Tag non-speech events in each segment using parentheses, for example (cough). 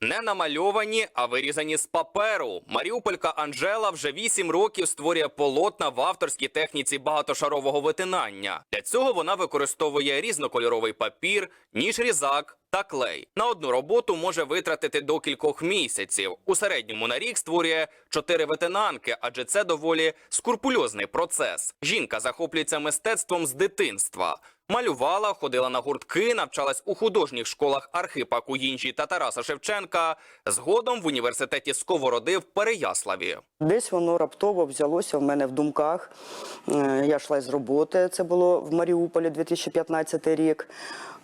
Не намальовані, а вирізані з паперу. Маріуполька Анжела вже 8 років створює полотна в авторській техніці багатошарового витинання. Для цього вона використовує різнокольоровий папір, ніж різак та клей. На одну роботу може витратити до кількох місяців. У середньому на рік створює чотири витинанки, адже це доволі скрупульозний процес. Жінка захоплюється мистецтвом з дитинства. Малювала, ходила на гуртки, навчалась у художніх школах Архипа Куїнджі та Тараса Шевченка. Згодом в університеті Сковороди в Переяславі. Десь воно раптово взялося в мене в думках. Е, Я йшла з роботи, це було в Маріуполі 2015 рік.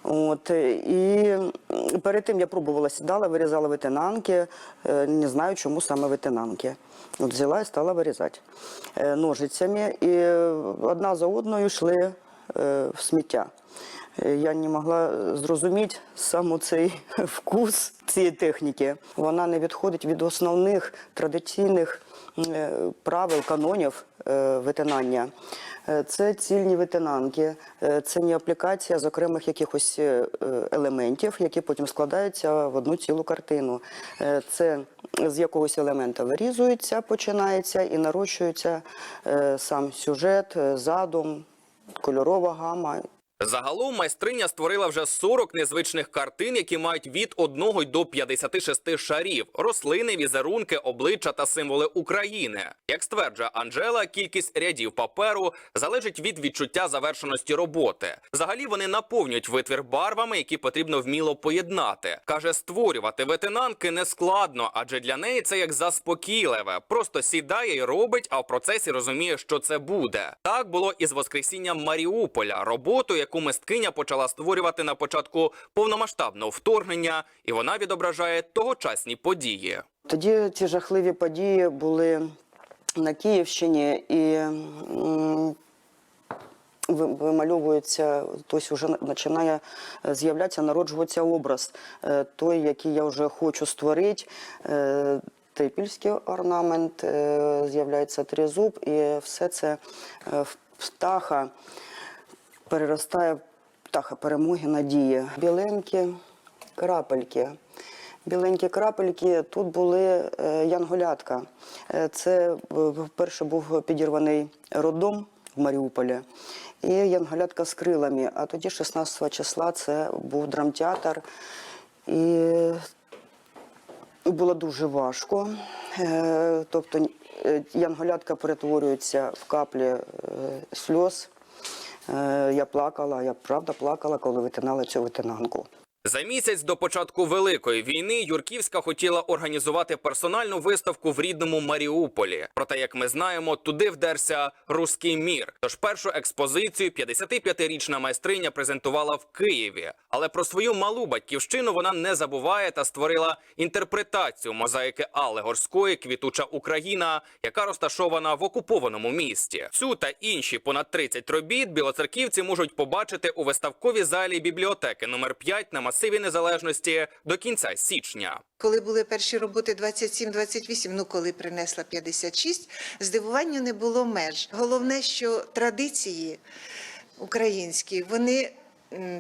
От, е, і перед тим я пробувала сідала, вирізала витинанки. Е, Не знаю, чому саме витинанки. От взяла і стала вирізати ножицями. І одна за одною йшли в сміття. Е, Я не могла зрозуміти саме цей (laughs) вкус цієї техніки. Вона не відходить від основних традиційних е, правил, канонів е, витинання. Е, Це цільні витинанки, е, це не аплікація з окремих якихось е, елементів, які потім складаються в одну цілу картину. Е, Це з якогось елемента вирізується, починається і нарощується е, сам сюжет, е, задум, кольорова гама Загалом майстриня створила вже 40 незвичних картин, які мають від 1 до 56 шарів, рослини, візерунки, обличчя та символи України. Як стверджує Анжела, кількість рядів паперу залежить від відчуття завершеності роботи. Взагалі вони наповнюють витвір барвами, які потрібно вміло поєднати. Каже, створювати ветенанки не складно, адже для неї це як заспокійливе. Просто сідає і робить, а в процесі розуміє, що це буде. Так було і з воскресінням Маріуполя, роботу, яку мисткиня почала створювати на початку повномасштабного вторгнення, і вона відображає тогочасні події. Тоді ці жахливі події були на Київщині і вимальовується, тобто вже починає з'являтися, народжуватися образ е, той, який я вже хочу створити. Е, Трипільський орнамент, е, з'являється тризуб, і все це в птаха переростає птаха перемоги, надії. Біленькі крапельки. Біленькі крапельки тут були е, янголятка. Е, Це е, вперше був підірваний роддом в Маріуполі. І янголятка з крилами. А тоді, 16 числа, це був драмтеатр. І було дуже важко. Тобто янголятка перетворюється в каплі сльоз. Е, Я плакала, я правда плакала, коли витинала цю витинанку. За місяць до початку великої війни Юрківська хотіла організувати персональну виставку в рідному Маріуполі. Проте, як ми знаємо, туди вдерся руський мір. Тож першу експозицію 55-річна майстриня презентувала в Києві. Але про свою малу батьківщину вона не забуває та створила інтерпретацію мозаїки Алли Горської Квітуча Україна, яка розташована в окупованому місті. Цю та інші понад 30 робіт білоцерківці можуть побачити у виставковій залі бібліотеки номер 5 на масиві незалежності до кінця січня. Коли були перші роботи 27-28, ну коли принесла 56, здивуванню не було меж. Головне, що традиції українські, вони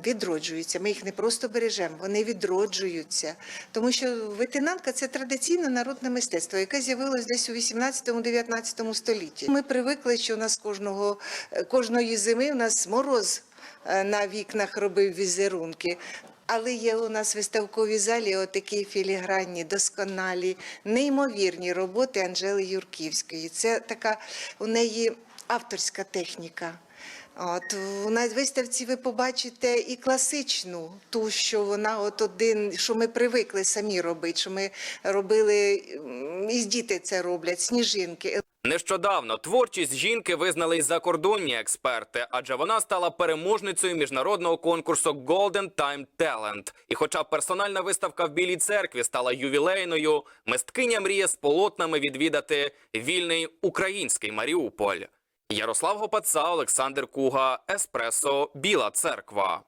відроджуються. Ми їх не просто бережемо, вони відроджуються. Тому що витинанка це традиційне народне мистецтво, яке з'явилось десь у 18-19 столітті. Ми привикли, що у нас кожного, кожної зими у нас мороз е, на вікнах робив візерунки. Але є у нас в виставковій залі отакі філігранні, досконалі, неймовірні роботи Анжели Юрківської. Це така у неї авторська техніка. От на виставці ви побачите і класичну, ту, що вона от один, що ми привикли самі робити, що ми робили і діти це роблять, сніжинки. Нещодавно творчість жінки визнали й закордонні експерти, адже вона стала переможницею міжнародного конкурсу Golden Time Talent. І хоча персональна виставка в Білій церкві стала ювілейною, мисткиня мріє з полотнами відвідати вільний український Маріуполь. Ярослав Гопаца, Олександр Куга, Еспресо, Біла Церква.